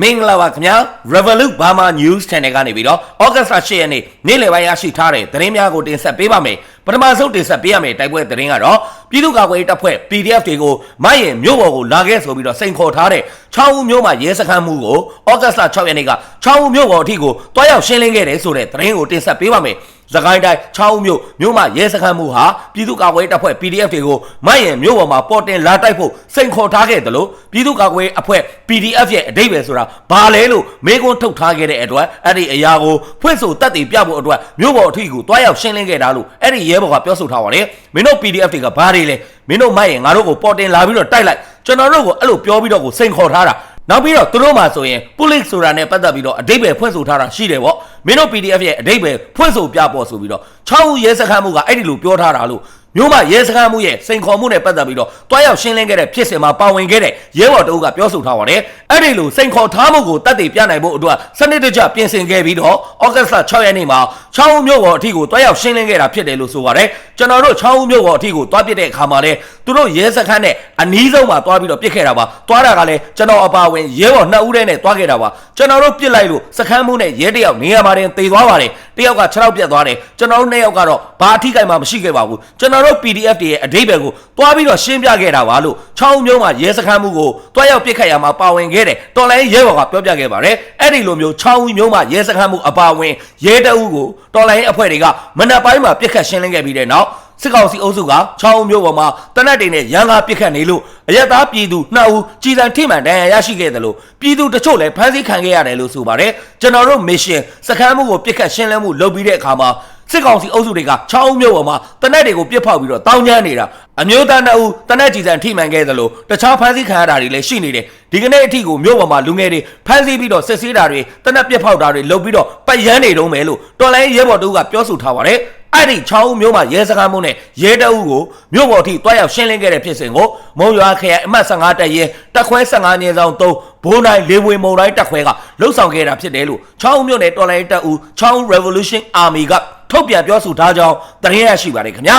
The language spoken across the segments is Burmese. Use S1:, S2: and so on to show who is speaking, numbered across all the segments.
S1: မင်္ဂလာပါခင်ဗျာ Revolut Burma News Channel ကနေပြီးတော့ August 8ရက်နေ့နေ့လယ်ပိုင်းရရှိထားတဲ့သတင်းများကိုတင်ဆက်ပေးပါမယ်ပထမဆုံးတင်ဆက်ပေးရမယ့်တိုက်ပွဲသတင်းကတော့ပြည်သူ့ကာကွယ်ရေးတပ်ဖွဲ့ PDF တွေကိုမရင်မြို့ပေါ်ကိုလာခဲ့ဆိုပြီးတော့စိန်ခေါ်ထားတဲ့6ဦးမြို့မှာရဲစခန်းမှုကို August 6ရက်နေ့က6ဦးမြို့ပေါ်အထိကိုတွားရောက်ရှင်းလင်းခဲ့တယ်ဆိုတဲ့သတင်းကိုတင်ဆက်ပေးပါမယ် သခိုင်းတိုင်း6ဦးမြို့မြို့မှာရဲစခန်းမှုဟာပြည်သူ့ကာကွယ်ရေးတပ်ဖွဲ့ PDF တွေကိုမရင်မြို့ပေါ်မှာပေါ်တင်လာတိုက်ဖို့စိန်ခေါ်ထားခဲ့တယ်လို့ပြည်သူ့ကာကွယ်ရေးအဖွဲ့ PDF ရဲ့အဓိပ္ပာယ်ဆိုတာဘာလဲလို့မေးခွန်းထုတ်ထားခဲ့တဲ့အတွက်အဲ့ဒီအရာကိုဖွင့်ဆိုတက်တည်ပြဖို့အတွက်မြို့ပေါ်အထိကိုတွားရောက်ရှင်းလင်းခဲ့တာလို့အဲ့ဒီရဲဘော်ကပြောဆိုထားပါတယ်မင်းတို့ PDF တွေကဘာတွေလဲမင်းတို့မရင်ငါတို့ကိုပေါ်တင်လာပြီးတော့တိုက်လိုက်ကျွန်တော်တို့ကိုအဲ့လိုပြောပြီးတော့ကိုစိန်ခေါ်ထားတာနောက်ပြီးတော့သူတို့မှဆိုရင် police ဆိုတာနဲ့ပတ်သက်ပြီးတော့အတိတ်ပဲဖွင့်ဆိုထားတာရှိတယ်ပေါ့ မင်းတို့ PDF ရဲ့အတိတ်ပဲဖွင့်ဆိုပြပေါ်ဆိုပြီးတော့6ဦးရဲစခန်းမှုကအဲ့ဒီလိုပြောထားတာလို့မြို့မှာရဲစခန်းမှုရဲ့စိန်ခေါ်မှုနဲ့ပတ်သက်ပြီးတော့တွားရောက်ရှင်းလင်းခဲ့တဲ့ဖြစ်စဉ်မှာပါဝင်ခဲ့တဲ့ရဲဘော်တအုပ်ကပြောဆိုထားပါတယ်အဲ့ဒီလိုစိန်ခေါ်ထားမှုကိုတတ်သိပြနိုင်ဖို့အတွက်စနစ်တကျပြင်ဆင်ခဲ့ပြီးတော့ဩဂတ်စ်လ6ရက်နေ့မှာ6ဦးမြို့ပေါ်အထိကိုတွားရောက်ရှင်းလင်းခဲ့တာဖြစ်တယ်လို့ဆိုပါတယ်ကျွန်တော်တို့6ဦးမြို့ပေါ်အထိကိုတွားပစ်တဲ့အခါမှာလဲသူတို့ရဲစခန်းနဲ့အနီးဆုံးမှာတွားပြီးတော့ပစ်ခဲ့တာပါတွားတာကလည်းကျွန်တော်အပါဝင်ရဲဘော်2ဦးတည်းနဲ့တွားခဲ့တာပါကျွန်တော်တို့ပစ်လိုက်လို့စခန်းမှုနဲ့ရဲတယောက်နေရာမှာတင်သေသွားပါတယ်တယောက်က6ယောက်ပြတ်သွားတယ်ကျွန်တော်တို့2ယောက်ကတော့ဘာအထိကိမှမရှိခဲ့ပါဘူးကျွန်တော်တို့ PDF တွေရဲ့အဓိပ္ပာယ်ကိုတွားပြီးတော့ရှင်းပြခဲ့တာပါလို့6ဦးမျိုးမှာရဲစခန်းမှုကိုတွားရောက်ပစ်ခတ်ရမှာပါဝင်ခဲ့တယ်တော်လိုင်းရဲဘော်ကပြောပြခဲ့ပါတယ်အဲ့ဒီလိုမျိုး6ဦးမျိုးမှာရဲစခန်းမှုအပါဝင်ရဲတအုပ်ကိုတော်လိုင်းအဖွဲ့တွေကမနက်ပိုင်းမှာပစ်ခတ်ရှင်းလင်းခဲ့ပြီးတဲ့နောက် စစ်ကောင်စီအုပ်စုကချောင်းမျိုးပေါ်မှာတနက်တွေနဲ့ရန်ကားပစ်ခတ်နေလို့အရက်သားပြည်သူနှစ်ဦးကြီးစံထိမှန်ဒဏ်ရာရရှိခဲ့တယ်လို့ပြည်သူတချို့လည်းဖမ်းဆီးခံခဲ့ရတယ်လို့ဆိုပါတယ်ကျွန်တော်တို့ mission စခန်းမှုကိုပစ်ခတ်ရှင်းလင်းမှုလုပ်ပြီးတဲ့အခါမှာစစ်ကောင်စီအုပ်စုတွေကချောင်းမျိုးပေါ်မှာတနက်တွေကိုပြစ်ဖောက်ပြီးတော့တောင်းကျမ်းနေတာအမျိုးသားနှစ်ဦးတနက်ကြီးစံထိမှန်ခဲ့တယ်လို့တခြားဖမ်းဆီးခံရတာတွေလည်းရှိနေတယ်ဒီကနေ့အထိကိုမျိုးပေါ်မှာလူငယ်တွေဖမ်းဆီးပြီးတော့စစ်ဆေးတာတွေတနက်ပြစ်ဖောက်တာတွေလုပ်ပြီးတော့ပတ်ရမ်းနေတုံးပဲလို့တော်လိုင်းရဲဘော်တို့ကပြောဆိုထားပါတယ်အဲ့ဒီချောင်းမျိုးမှာရဲစခန်းမှုနဲ့ရဲတအုပ်ကိုမြို့ပေါ်ထိတွားရောက်ရှင်းလင်းခဲ့တဲ့ဖြစ်စဉ်ကိုမုံရွာခရိုင်အမှတ်15တပ်ရဲတပ်ခွဲ15ညဆောင်3ဘိုးနိုင်လေးဝေမုံတိုင်းတပ်ခွဲကလှုပ်ဆောင်ခဲ့တာဖြစ်တယ်လို့ချောင်းမျိုးနဲ့တော်လိုင်းတပ်ဦးချောင်း Revolution Army ကထုတ်ပြန်ပြောဆိုထားကြောင်းသတင်းရရှိပါတယ်ခင်ဗျာ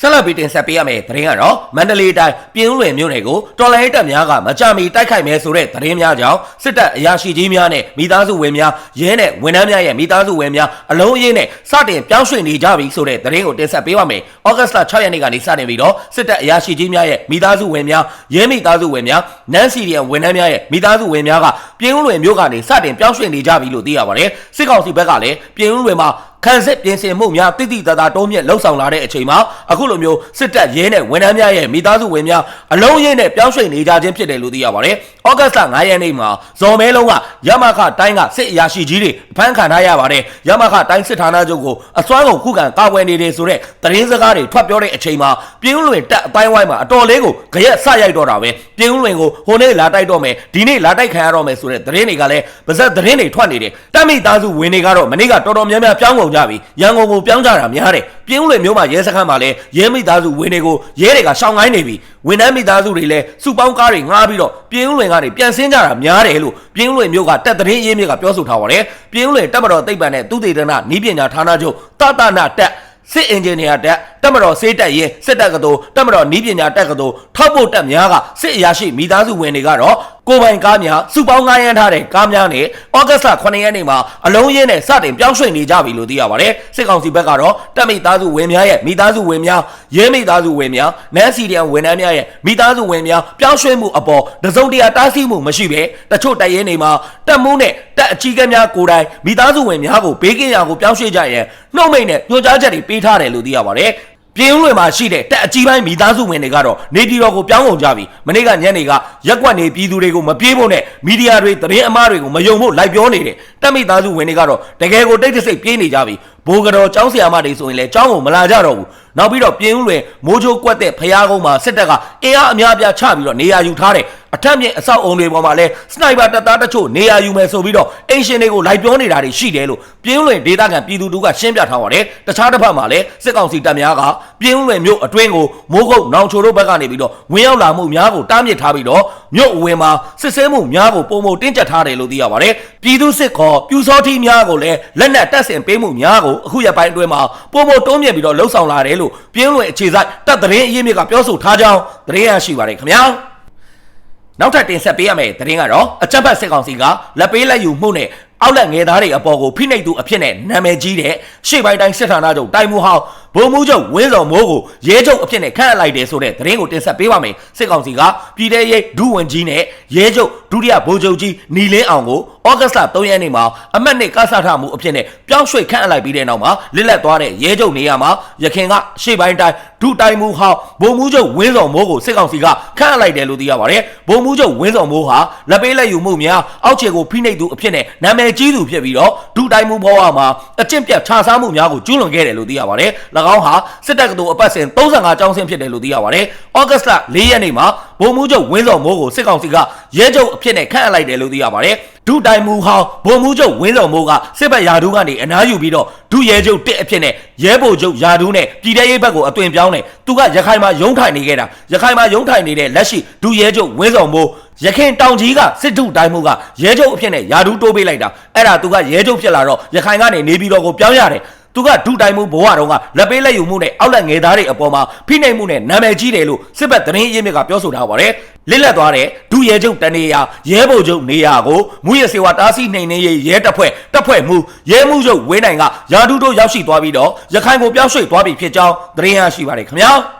S1: ဆက်လက်ပြီးတင်ဆက်ပေးရမယ့်သတင်းကတော့မန္တလေးတိုင်းပြင်းဦးလွင်မြို့နယ်ကိုတော်လိုင်းတပ်များကမကြမီတိုက်ခိုက်မယ်ဆိုတဲ့သတင်းများကြောင့်စစ်တပ်အရာရှိကြီးများနဲ့မိသားစုဝင်များရဲနဲ့ဝန်ထမ်းများရဲ့မိသားစုဝင်များအလုံးအရင်းနဲ့စတင်ပြောင်းရွှေ့နေကြပြီဆိုတဲ့သတင်းကိုတင်ဆက်ပေးပါမယ်။ဩဂတ်စ်လ6ရက်နေ့ကနေစတင်ပြီးတော့စစ်တပ်အရာရှိကြီးများရဲ့မိသားစုဝင်များရဲမိသားစုဝင်များနန်းစီရီယန်ဝန်ထမ်းများရဲ့မိသားစုဝင်များကပြင်းဦးလွင်မြို့ကနေစတင်ပြောင်းရွှေ့နေကြပြီလို့သိရပါတယ်။စစ်ကောင်စီဘက်ကလည်းပြင်းဦးလွင်မှာခန်းစစ်ပြင်ဆင်မှုများတိတိတသာတိုးမြင့်လှုပ်ဆောင်လာတဲ့အချိန်မှာအခုလိုမျိုးစစ်တပ်ရဲနဲ့ဝန်ထမ်းများရဲ့မိသားစုဝင်များအလုံးရင်းနဲ့ပြောင်းရွှေ့နေကြခြင်းဖြစ်တယ်လို့သိရပါတယ်။ဩဂတ်စ်လ9ရက်နေ့မှာဇော်မဲလုံးကရမခတိုင်းကစစ်အရာရှိကြီးတွေဖမ်းခံထားရပါတယ်။ရမခတိုင်းစစ်ဌာနချုပ်ကိုအစွမ်းကုန်ခုခံကာကွယ်နေတယ်ဆိုတဲ့သတင်းစကားတွေထွက်ပြောတဲ့အချိန်မှာပြင်းဦးလွင်တက်အတိုင်းဝိုင်းမှာအတော်လေးကိုကြရက်ဆရိုက်တော့တာပဲ။ပြင်းဦးလွင်ကိုဟိုနေ့လာတိုက်တော့မယ်ဒီနေ့လာတိုက်ခံရတော့မယ်ဆိုတဲ့သတင်းတွေကလည်းပါဇက်သတင်းတွေထွက်နေတယ်။တပ်မိသားစုဝင်တွေကတော့မနေ့ကတော်တော်များများပြောင်းကုန်ကြပြီ။ရန်ကုန်ကိုပြောင်းကြတာများတယ်။ပြင်းဦးလွင်မျိုးမှာရဲစခန်းမှာလည်းရဲမိသားစုဝင်တွေကိုရဲတွေကရှောင်ကိုင်းနေပြီ။ဝန်ထမ်းမိသားစုတွေလည်းစုပေါင်းကားတွေငှားပြီးတော့ပြင်းဦးလွင်ကနေပြန်ဆင်းကြတာများတယ်လို့ပြင်းဦးလွင်မျိုးကတက်သတင်းရေးမြစ်ကပြောဆိုထားပါတယ်။ပြင်းဦးလွင်တပ်မတော်သိပ္ပံနဲ့သူတေသနနီးပညာဌာနချုပ်တတနာတက်စစ်အင်ဂျင်နီယာတက်တက်မတော်စေးတက်ရင်စစ်တပ်ကတော်တက်မတော်နီးပညာတက်ကတော်ထောက်ဖို့တက်များကစစ်အရာရှိမိသားစုဝင်တွေကတော့ ကိုပိုင်ကားများစုပေါင်းငားရမ်းထားတဲ့ကားများနဲ့ဩဂတ်စ်လ9ရက်နေ့မှာအလုံးရင်းနဲ့စတင်ပြောင်းရွှေ့နေကြပြီလို့သိရပါတယ်စစ်ကောင်စီဘက်ကတော့တက်မိသားစုဝင်များရဲ့မိသားစုဝင်များရဲမိသားစုဝင်များနန်းစီဒီယန်ဝန်ထမ်းများရဲ့မိသားစုဝင်များပြောင်းရွှေ့မှုအပေါ်တစုံတရာတားဆီးမှုမရှိဘဲတချို့တပ်ရဲနေမှာတက်မှုနဲ့တက်အကြီးကဲများကိုယ်တိုင်မိသားစုဝင်များကိုဘေးကင်းရာကိုပြောင်းရွှေ့ကြရင်နှုတ်မိတ်နဲ့ညွှန်ကြားချက်တွေပေးထားတယ်လို့သိရပါတယ် ပြင်းဦးလွင်မှာရှိတဲ့တက်အကြီးပိုင်းမိသားစုဝင်တွေကတော့နေပြည်တော်ကိုပြောင်းကုန်ကြပြီမနေ့ကညနေကရက်ကွက်နေပြည်သူတွေကိုမပြေးဖို့နဲ့မီဒီယာတွေသတင်းအမှားတွေကိုမယုံဖို့လိုက်ပြောနေတယ်တက်မိသားစုဝင်တွေကတော့တကယ်ကိုတိတ်တဆိတ်ပြေးနေကြပြီ ဘိုးကတော်ចောင်းဆရာမတွေဆိုရင်လည်းចောင်းကိုမလာကြတော့ဘူးနောက်ပြီးတော့ပြင်းဦးလွင်မိုးချိုးကွက်တဲ့ဖျားကုန်းမှာစစ်တပ်ကအင်အားအများအပြားချပြီးတော့နေရာယူထားတယ်အထက်မြင့်အဆောက်အုံတွေပေါ်မှာလည်းစနိုက်ပါတပ်သားတချို့နေရာယူမယ်ဆိုပြီးတော့အင်ရှင်တွေကိုလိုက်ပြောနေတာတွေရှိတယ်လို့ပြင်းလွင်ဒေသခံပြည်သူတို့ကရှင်းပြထားပါတယ်တခြားတစ်ဖက်မှာလည်းစစ်ကောင်စီတပ်များကပြင်းလွင်မြို့အတွင်းကိုမိုးကုတ်နောင်ချိုတို့ဘက်ကနေပြီးတော့ဝင်ရောက်လာမှုများကိုတားမြစ်ထားပြီးတော့မြို့အဝင်မှာစစ်ဆဲမှုများကိုပုံမတင်းကျပ်ထားတယ်လို့သိရပါတယ်ပြည်သူစစ်ခေါ်ပြူစောထီများကိုလည်းလက်နက်တပ်ဆင်ပေးမှုများကိုအခုရပိုင်းအတွင်းမှာပုံမတုံးမြင့်ပြီးတော့လှုပ်ဆောင်လာတယ်လို့ပြင်းလွင်အခြေစိုက်တပ်သတင်းအရေးမြစ်ကပြောဆိုထားကြောင်းသတင်းရရှိပါတယ်ခင်ဗျာနောက်ထပ်တင်ဆက်ပေးရမယ့်သတင်းကတော့အကြမ်းဖက်စစ်ကောင်စီကလက်ပေးလက်ယူမှုနဲ့အောက်လက်ငယ်သားတွေအပေါ်ကိုဖိနှိပ်သူအဖြစ်နဲ့နာမည်ကြီးတဲ့ရှေ့ပိုင်းတိုင်းစစ်ဌာနချုပ်တိုင်မူဟောင်းဗိုလ်မှူးချုပ်ဝင်းစော်မိုးကိုရဲချုပ်အဖြစ်နဲ့ခန့်အပ်လိုက်တယ်ဆိုတဲ့သတင်းကိုတင်ဆက်ပေးပါမယ်စစ်ကောင်စီကပြည်ထရေးဒုဝန်ကြီးနဲ့ရဲချုပ်ဒုတိယဗိုလ်ချုပ်ကြီးနီလင်းအောင်ကိုဩဂတ်စ်လ3ရက်နေ့မှာအမတ်နှစ်ကစားထားမှုအဖြစ်နဲ့ပြောင်းရွှေ့ခန့်အပ်လိုက်ပြီးတဲ့နောက်မှာလစ်လက်သွားတဲ့ရဲချုပ်နေရာမှာရခင်ကရှေ့ပိုင်းတိုင်းဒုတိုင်မူဟောင်းဗိုလ်မှူးချုပ်ဝင်းစော်မိုးကိုစစ်ကောင်စီကခန့်အပ်လိုက်တယ်လို့သိရပါတယ်ဗိုလ်မှူးချုပ်ဝင်းစော်မိုးဟာလက်ပေးလက်ယူမှုများအောက်ခြေကိုဖိနှိပ်သူအဖြစ်နဲ့နာမည်ကြီးသူဖြစ်ပြီးတော့ဒုတိုင်မူဘဝမှာအကျင့်ပြတ်ခြားစားမှုများကိုကျူးလွန်ခဲ့တယ်လို့သိရပါတယ်၎င်းဟာစစ်တပ်ကတူအပတ်စဉ်35ကျောင်းဆင်းဖြစ်တယ်လို့သိရပါတယ်ဩဂတ်စ်လ4ရက်နေ့မှာဗိုလ်မှူးချုပ်ဝင်းစော်မိုးကိုစစ်ကောင်စီကရဲချုပ်အဖြစ်နဲ့ခန့်အပ်လိုက်တယ်လို့သိရပါတယ်ဒုတိုင်မူဟောင်းဗိုလ်မှူးချုပ်ဝင်းစော်မိုးကစစ်ဘက်ယာဒူးကနေအနားယူပြီးတော့ဒုရဲချုပ်တစ်အဖြစ်နဲ့ရဲဗိုလ်ချုပ်ယာဒူးနဲ့ပြည်ထရေးဘက်ကိုအသွင်ပြောင်းတယ်သူကရခိုင်မှာရုံးထိုင်နေခဲ့တာရခိုင်မှာရုံးထိုင်နေတဲ့လက်ရှိဒုရဲချုပ်ဝင်းစော်မိုးရခင်တောင်ကြီးကစစ်တုတိုင်းမှုကရဲချုပ်အဖြစ်နဲ့ယာဒူးတိုးပေးလိုက်တာအဲ့ဒါသူကရဲချုပ်ဖြစ်လာတော့ရခိုင်ကနေနေပြည်တော်ကိုပြောင်းရတယ် သူကဒုတိုင်မှုဘဝတုန်းကလက်ပေးလက်ယူမှုနဲ့အောက်လက်ငယ်သားတွေအပေါ်မှာဖိနှိပ်မှုနဲ့နာမည်ကြီးတယ်လို့စစ်ဘက်သတင်းအရင်းမြစ်ကပြောဆိုထားပါတယ်လစ်လက်သွားတဲ့ဒုရဲချုပ်တနေရာရဲဗိုလ်ချုပ်နေရာကိုမူရစေဝါတားဆီးနှိမ်နှင်းရေးရဲတပ်ဖွဲ့တပ်ဖွဲ့မှုရဲမှုချုပ်ဝင်းနိုင်ကယာဒူးတို့ရောက်ရှိသွားပြီးတော့ရခိုင်ကိုပြောင်းရွှေ့သွားပြီဖြစ်ကြောင်းသတင်းရရှိပါတယ်ခင်ဗျာ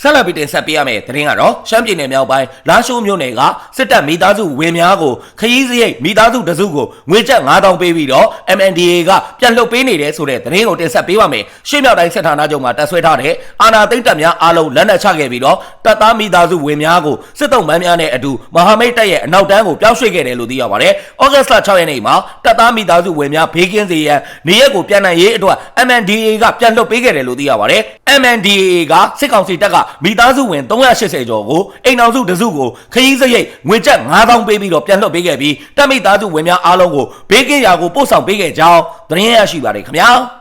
S1: ဆက်လက်ပြီးတင်ဆက်ပေးရမယ့်သတင်းကတော့ရှမ်းပြည်နယ်မြောက်ပိုင်းလာရှိုးမြို့နယ်ကစစ်တပ်မိသားစုဝင်များကိုခရီးစရိတ်မိသားစုတစုကိုငွေကျပ်9000ပေးပြီးတော့ MNDA ကပြန်လှုပ်ပေးနေတယ်ဆိုတဲ့သတင်းကိုတင်ဆက်ပေးပါမယ်။ရှေ့မြောက်တိုင်းစစ်ဌာနချုပ်မှာတပ်ဆွဲထားတဲ့အာဏာသိမ်းတပ်များအားလုံးလက်နက်ချခဲ့ပြီးတော့တပ်သားမိသားစုဝင်များကိုစစ်တုံးမန်းများနဲ့အတူမဟာမိတ်တပ်ရဲ့အနောက်တန်းကိုပြောင်းရွှေ့ခဲ့တယ်လို့သိရပါတယ်။ဩဂတ်စ်လ6ရက်နေ့မှာတပ်သားမိသားစုဝင်များဘေးကင်းစေရန်နေရက်ကိုပြန်နိုင်ရေးအတွက် MNDA ကပြန်လှုပ်ပေးခဲ့တယ်လို့သိရပါတယ်။ MNDA ကစစ်ကောင်စီတပ်ကမိသားစုဝင်380ကျော်ကိုအိမ်အောင်စုတစုကိုခရီးစရိတ်ငွေကျပ်9000ပေးပြီးတော့ပြန်လွှတ်ပေးခဲ့ပြီးတပ်မိသားစုဝင်များအားလုံးကိုဘေးကင်းရာကိုပို့ဆောင်ပေးခဲ့ကြောင်းသတင်းရရှိပါတယ်ခင်ဗျာ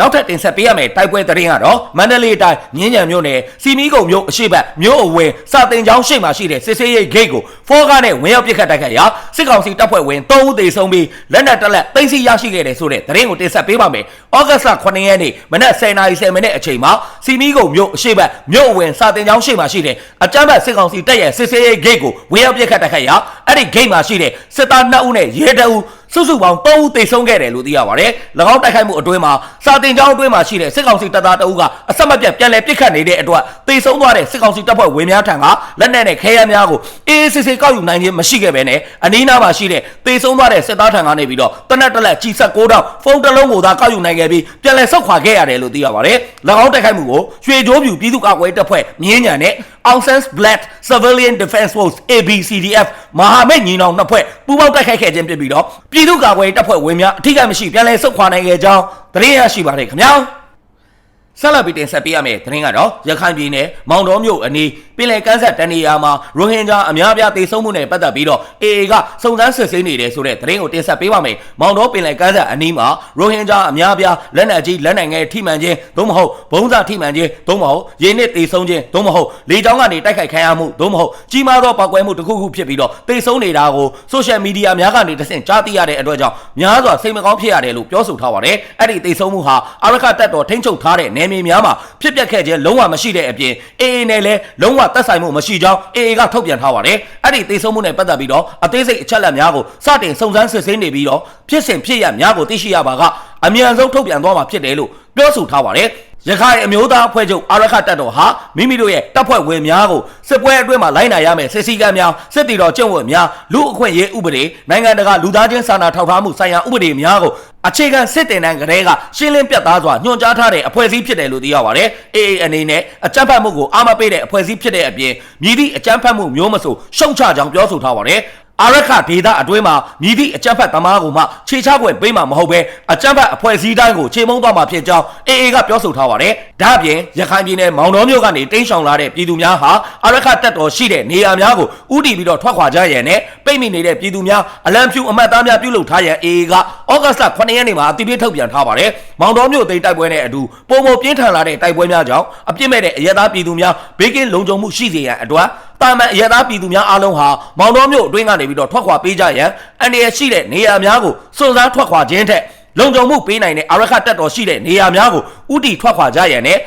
S1: နောက်ထပ်တင်ဆက်ပေးရမယ့်တိုက်ပွဲသတင်းကတော့မန္တလေးတိုင်းမြင်းကြံမြို့နယ်စီမီကုံမြို့အရှိတ်မြို့အဝင်းစာတင်ကျောင်းရှိမှရှိတဲ့စစ်စေးရိတ်ဂိတ်ကိုဖောကားနဲ့ဝင်ရောက်ပစ်ခတ်တိုက်ခိုက်ရာစစ်ကောင်စီတပ်ဖွဲ့ဝင်3ဦးသေဆုံးပြီးလက်နက်တက်လက်သိမ်းဆီးရရှိခဲ့တယ်ဆိုတဲ့သတင်းကိုတင်ဆက်ပေးပါမယ်။ဩဂတ်စ်လ9ရက်နေ့မနက်10:30မိနစ်အချိန်မှာစီမီကုံမြို့အရှိတ်မြို့အဝင်းစာတင်ကျောင်းရှိမှရှိတဲ့အကြမ်းဖက်စစ်ကောင်စီတပ်ရဲ့စစ်စေးရိတ်ဂိတ်ကိုဝင်ရောက်ပစ်ခတ်တိုက်ခိုက်ရာအဲ့ဒီဂိတ်မှာရှိတဲ့စစ်သား2ဦးနဲ့ရဲတအုပ် စုစုပေါင်း3ဦးသေဆုံးခဲ့တယ်လို့သိရပါတယ်။၎င်းတိုက်ခိုက်မှုအတွင်းမှာစာတင်ကျောင်းအတွင်းမှာရှိတဲ့စစ်ကောင်စီတပ်သားတအုပ်ကအဆက်မပြတ်ပြန်လည်ပစ်ခတ်နေတဲ့အတွက်သေဆုံးသွားတဲ့စစ်ကောင်စီတပ်ဖွဲ့ဝင်များထံကလက်နက်နဲ့ခဲယမ်းများကိုအေးအေးဆေးဆေးကောက်ယူနိုင်ခြင်းမရှိခဲ့ဘဲနဲ့အနီးနားမှာရှိတဲ့သေဆုံးသွားတဲ့စစ်သားထံကနေပြီးတော့တနက်တက်လက်ကြီးဆက်6တောင်ဖုန်းတစ်လုံးကိုသာကောက်ယူနိုင်ခဲ့ပြီးပြန်လည်ဆုတ်ခွာခဲ့ရတယ်လို့သိရပါတယ်။၎င်းတိုက်ခိုက်မှုကိုရွှေကြိုးပြူပြည်သူ့ကာကွယ်တပ်ဖွဲ့မြင်းညံနဲ့ Aung San Black Civilian Defense Force ABCDF မဟာမိတ်ညီနောင်နှစ်ဖွဲ့ပူးပေါင်းတိုက်ခိုက်ခဲ့ခြင်းဖြစ်ပြီးတော့ပြည်သူ့ကာကွယ်ရေးတပ်ဖွဲ့ဝင်များအထိကမရှိပြန်လည်ဆုတ်ခွာနိုင်ခဲ့ကြောင်းသတင်းရရှိပါတယ်ခင်ဗျာ ဆက်လက်ပြီးတင်ဆက်ပေးရမယ့်သတင်းကတော့ရခိုင်ပြည်နယ်မောင်တော်မြို့အနီးပင်လယ်ကမ်းဆက်တန်နေရာမှာရိုဟင်ဂျာအများအပြားတေဆုံးမှုနဲ့ပတ်သက်ပြီးတော့ AA ကစုံစမ်းစစ်ဆေးနေတယ်ဆိုတဲ့သတင်းကိုတင်ဆက်ပေးပါမယ်။မောင်တော်ပင်လယ်ကမ်းဆက်အနီးမှာရိုဟင်ဂျာအများအပြားလက်နက်ကြီးလက်နက်ငယ်ထိမှန်ခြင်းသို့မဟုတ်ဘုံးစာထိမှန်ခြင်းသို့မဟုတ်ရေနစ်တေဆုံးခြင်းသို့မဟုတ်လေကြောင်းကနေတိုက်ခိုက်ခံရမှုသို့မဟုတ်ကြီးမားသောပောက်ကွဲမှုတစ်ခုခုဖြစ်ပြီးတော့တေဆုံးနေတာကိုဆိုရှယ်မီဒီယာများကနေတဆင့်ကြားသိရတဲ့အတွက်ကြောင့်များစွာစိတ်မကောင်းဖြစ်ရတယ်လို့ပြောဆိုထားပါတယ်။အဲ့ဒီတေဆုံးမှုဟာအာရခတက်တော်ထိန်းချုပ်ထားတဲ့နယ်မြေများမှာဖြစ်ပျက်ခဲ့ခြင်းလုံးဝမရှိတဲ့အပြင် AA နဲ့လည်းလုံးဝသက်ဆိုင်မှုမရှိကြောင်း AA ကထုတ်ပြန်ထားပါတယ်။အဲ့ဒီသေဆုံးမှုနဲ့ပတ်သက်ပြီးတော့အသေးစိတ်အချက်အလက်များကိုစတင်စုံစမ်းစစ်ဆေးနေပြီးတော့ဖြစ်စဉ်ဖြစ်ရများကိုသိရှိရပါကအမြန်ဆုံးထုတ်ပြန်သွားမှာဖြစ်တယ်လို့ပြောဆိုထားပါတယ်။ ရခိုင်အမျိုးသားအဖွဲ့ချုပ်အာရခတပ်တော်ဟာမိမိတို့ရဲ့တပ်ဖွဲ့ဝင်များကိုစစ်ပွဲအတွင်းမှာလိုက်နာရမယ့်စစ်စည်းကမ်းများစစ်တီတော်ကျင့်ဝတ်များလူအခွင့်အရေးဥပဒေနိုင်ငံတကာလူသားချင်းစာနာထောက်ထားမှုဆိုင်ရာဥပဒေများကိုအခြေခံစစ်တင်တန်းကလေးကရှင်းလင်းပြတ်သားစွာညွှန်ကြားထားတဲ့အဖွဲ့အစည်းဖြစ်တယ်လို့သိရပါတယ်။ AA အနေနဲ့အကြမ်းဖက်မှုကိုအာမပေးတဲ့အဖွဲ့အစည်းဖြစ်တဲ့အပြင်မြည်သည့်အကြမ်းဖက်မှုမျိုးမဆိုရှုံချကြောင်းပြောဆိုထားပါတယ်။ အာရခဒေတာအတွင်းမှာမြည်သည့်အကြမ်းဖက်သမားကိုမှခြေချခွင့်ပေးမှာမဟုတ်ပဲအကြမ်းဖက်အဖွဲ့အစည်းတိုင်းကိုခြေမုံသွားမှာဖြစ်ကြောင်း AA ကပြောဆိုထားပါတယ်။ဒါ့အပြင်ရခိုင်ပြည်နယ်မောင်တော်မြို့ကနေတင်းရှောင်လာတဲ့ပြည်သူများဟာအာရခတပ်တော်ရှိတဲ့နေရာများကိုဥတီပြီးတော့ထွက်ခွာကြရန်နဲ့ပိတ်မိနေတဲ့ပြည်သူများအလံဖြူအမတ်သားများပြုလုပ်ထားရန် AA ကဩဂတ်စ်လ9ရက်နေ့မှာအတိအပြထုတ်ပြန်ထားပါတယ်။မောင်တော်မြို့သိမ်းတိုက်ပွဲနဲ့အတူပုံမပြင်းထန်လာတဲ့တိုက်ပွဲများကြောင့်အပြစ်မဲ့တဲ့အရသာပြည်သူများဘေးကင်းလုံခြုံမှုရှိစေရန်အတွက် တာမန်အရသာပြည်သူများအားလုံးဟာမောင်တော်မြို့အတွင်းကနေပြီးတော့ထွက်ခွာပေးကြရန်အန္တရာယ်ရှိတဲ့နေရာများကိုစွန့်စားထွက်ခွာခြင်းထက်လုံခြုံမှုပေးနိုင်တဲ့အာရခတပ်တော်ရှိတဲ့နေရာများကိုဥတီထွက်ခွာကြရန်နဲ့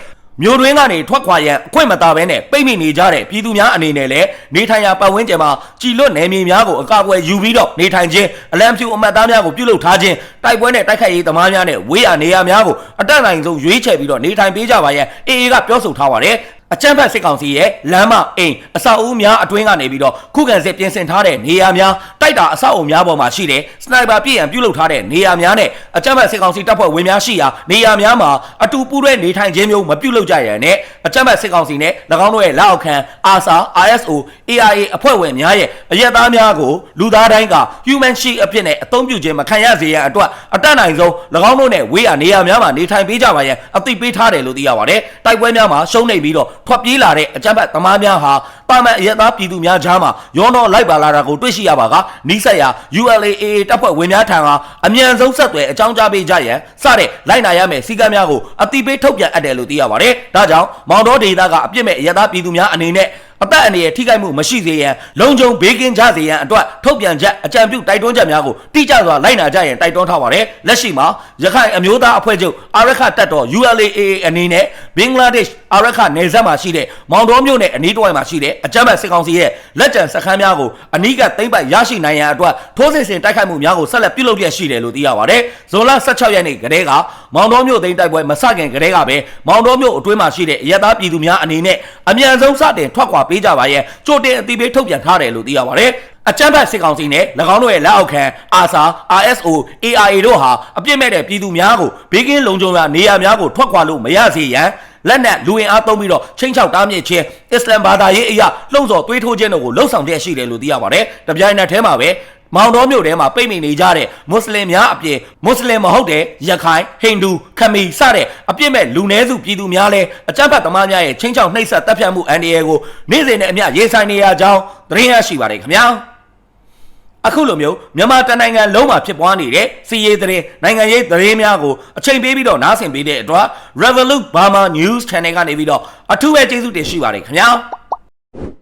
S1: မြို့တွင်းကနေထွက်ခွာရန်အခွင့်မသာဘဲနဲ့ပိတ်မိနေကြတဲ့ပြည်သူများအနေနဲ့လည်းနေထိုင်ရာပတ်ဝန်းကျင်မှာကြည်လွတ်နယ်မြေများကိုအကာအကွယ်ယူပြီးတော့နေထိုင်ခြင်းအလံဖြူအမတ်သားများကိုပြုလုပ်ထားခြင်းတိုက်ပွဲနဲ့တိုက်ခိုက်ရေးသမားများနဲ့ဝေးရနေရာများကိုအတက်နိုင်ဆုံးရွေးချယ်ပြီးတော့နေထိုင်ပေးကြပါရန်အေအေကပြောဆိုထားပါတယ် အကြမ်းဖက်စစ်ကောင်စီရဲ့လမ်းမအိမ်အဆောက်အဦများအတွင်းကနေပြီးတော့ခုခံစစ်ပြင်ဆင်ထားတဲ့နေရာများတိုက်တာအဆောက်အဦများပေါ်မှာရှိတဲ့စနိုက်ပါပြည့်ရန်ပြုလုပ်ထားတဲ့နေရာများနဲ့အကြမ်းဖက်စစ်ကောင်စီတပ်ဖွဲ့ဝင်များရှိရာနေရာများမှာအတူပူးတွဲနေထိုင်ခြင်းမျိုးမပြုလုပ်ကြရန်နဲ့အကြမ်းဖက်စစ်ကောင်စီနဲ့၎င်းတို့ရဲ့လက်အောက်ခံ ASA ISO AIA အဖွဲ့ဝင်များရဲ့အရက်သားများကိုလူသားတိုင်းက human shield အဖြစ်နဲ့အသုံးပြုခြင်းမခံရစေရန်အတွက်အတတ်နိုင်ဆုံး၎င်းတို့နဲ့ဝေးရနေရာများမှာနေထိုင်ပေးကြပါရန်အသိပေးထားတယ်လို့သိရပါတယ်တိုက်ပွဲများမှာရှုံးနေပြီးတော့ထွက်ပြေးလာတဲ့အကြမ်းဖက်သမားများဟာပါမန်အရက်သားပြည်သူများကြားမှာရောတော့လိုက်ပါလာတာကိုတွေ့ရှိရပါကနီးစပ်ရာ ULAA တပ်ဖွဲ့ဝင်များထံကအမြန်ဆုံးဆက်သွယ်အကြောင်းကြားပေးကြရန်စတဲ့လိုက်နာရမယ့်စီကံများကိုအတိပေးထုတ်ပြန်အပ်တယ်လို့သိရပါတယ်ဒါကြောင့်မောင်တော်ဒေသကအပြစ်မဲ့အရက်သားပြည်သူများအနေနဲ့ အသက်အန္တရာယ်ထိခိုက်မှုမရှိစေရန်လုံခြုံဘေးကင်းကြစေရန်အတွက်ထုတ်ပြန်ချက်အကြံပြုတိုက်တွန်းချက်များကိုတိကျစွာလိုက်နာကြရန်တိုက်တွန်းထားပါတယ်လက်ရှိမှာရခိုင်အမျိုးသားအဖွဲ့ချုပ်အာရခတပ်တော် ULAA အနေနဲ့ဘင်္ဂလားဒေ့ရှ်အာရခနယ်စပ်မှာရှိတဲ့မောင်တော်မြို့နယ်အနီးတစ်ဝိုက်မှာရှိတဲ့အကြမ်းဖက်စစ်ကောင်စီရဲ့လက်ကျန်စခန်းများကိုအနီးကသိမ်းပိုက်ရရှိနိုင်ရန်အတွက်ထိုးစစ်ဆင်တိုက်ခိုက်မှုများကိုဆက်လက်ပြုလုပ်ရရှိတယ်လို့သိရပါတယ်ဇွန်လ16ရက်နေ့ကတည်းကမောင်တော်မြို့သိမ်းတိုက်ပွဲမစခင်ကတည်းကပဲမောင်တော်မြို့အတွင်းမှာရှိတဲ့အရက်သားပြည်သူများအနေနဲ့အမြန်ဆုံးစတင်ထွက်ခွာပေးကြပါရဲ့ကြိုတင်အသိပေးထုတ်ပြန်ထားတယ်လို့သိရပါတယ်အကြမ်းဖက်စစ်ကောင်စီနဲ့၎င်းတို့ရဲ့လက်အောက်ခံ ASA RSO AIA တို့ဟာအပြစ်မဲ့တဲ့ပြည်သူများကိုဘေးကင်းလုံခြုံရာနေရာများကိုထွက်ခွာလို့မရစေရန်လက်နက်လူဝင်အားသုံးပြီးတော့ချင်းချောက်တားမြစ်ခြင်းအစ္စလမ်ဘာသာရေးအရာလှုံ့ဆော်သွေးထိုးခြင်းတို့ကိုလှုံ့ဆော်တဲ့ရှိတယ်လို့သိရပါတယ်။တပြိုင်နက်တည်းမှာပဲ မောင်တော်မြို့ထဲမှာပိတ်မိနေကြတဲ့မွတ်စလင်များအပြင်မွတ်စလင်မဟုတ်တဲ့ရခိုင်ဟိန္ဒူခမီစတဲ့အပြစ်မဲ့လူနည်းစုပြည်သူများလည်းအကြမ်းဖက်သမားများရဲ့ချင်းချောက်နှိပ်စက်တပ်ဖြတ်မှုအန်ဒီရဲကိုနေ့စဉ်နဲ့အမျှရေးဆိုင်နေရကြောင်းသတင်းရရှိပါတယ်ခင်ဗျာ။အခုလိုမျိုးမြန်မာတနိုင်ငံလုံးမှာဖြစ်ပွားနေတဲ့စီးရေးသတင်းနိုင်ငံရေးသတင်းများကိုအချိန်ပေးပြီးတော့နားဆင်ပေးတဲ့အတွက် Revolut Burma News Channel ကနေပြီးတော့အထူးပဲကျေးဇူးတင်ရှိပါတယ်ခင်ဗျာ။